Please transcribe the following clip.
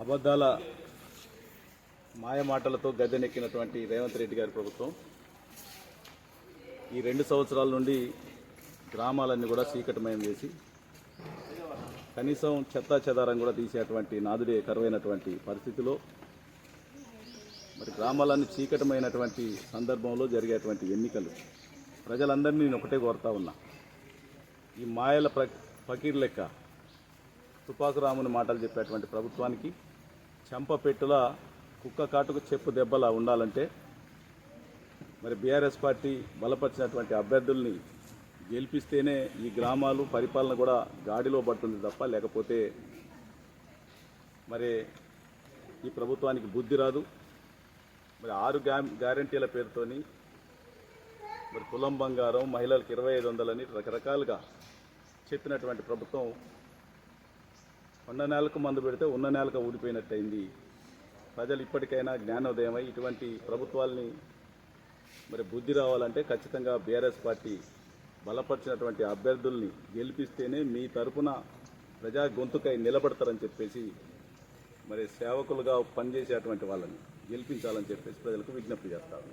అబద్ధాల మాయమాటలతో గద్దెనెక్కినటువంటి రేవంత్ రెడ్డి గారి ప్రభుత్వం ఈ రెండు సంవత్సరాల నుండి గ్రామాలన్నీ కూడా చీకటమయం చేసి కనీసం చెత్తా చెదారం కూడా తీసేటువంటి నాదుడే కరువైనటువంటి పరిస్థితిలో మరి గ్రామాలన్నీ చీకటమైనటువంటి సందర్భంలో జరిగేటువంటి ఎన్నికలు. ప్రజలందరినీ నేను ఒకటే కోరుతా ఉన్నా ఈ మాయల ప్ర ఫకీర్ లెక్క తుపాకురాముని మాటలు చెప్పేటువంటి ప్రభుత్వానికి చెంపపెట్టుల కుక్క కాటుకు చెప్పు దెబ్బలా ఉండాలంటే మరి బీఆర్ఎస్ పార్టీ బలపరిచినటువంటి అభ్యర్థుల్ని గెలిపిస్తేనే ఈ గ్రామాలు పరిపాలన కూడా గాడిలో పడుతుంది తప్ప లేకపోతే మరి ఈ ప్రభుత్వానికి బుద్ధి రాదు. మరి ఆరు గ్యా గ్యారంటీల పేరుతోని మరి కులం బంగారం మహిళలకు ఇరవై ఐదు వందలని రకరకాలుగా చెప్పినటువంటి ప్రభుత్వం ఉన్న నేలకు మందు పెడితే ఉన్న నేలకు ఊడిపోయినట్టయింది. ప్రజలు ఇప్పటికైనా జ్ఞానోదయమై ఇటువంటి ప్రభుత్వాల్ని మరి బుద్ధి రావాలంటే ఖచ్చితంగా బీఆర్ఎస్ పార్టీ బలపరిచినటువంటి అభ్యర్థుల్ని గెలిపిస్తేనే మీ తరపున ప్రజా గొంతుకై నిలబడతారని చెప్పేసి మరి సేవకులుగా పనిచేసేటువంటి వాళ్ళని గెలిపించాలని చెప్పేసి ప్రజలకు విజ్ఞప్తి చేస్తారు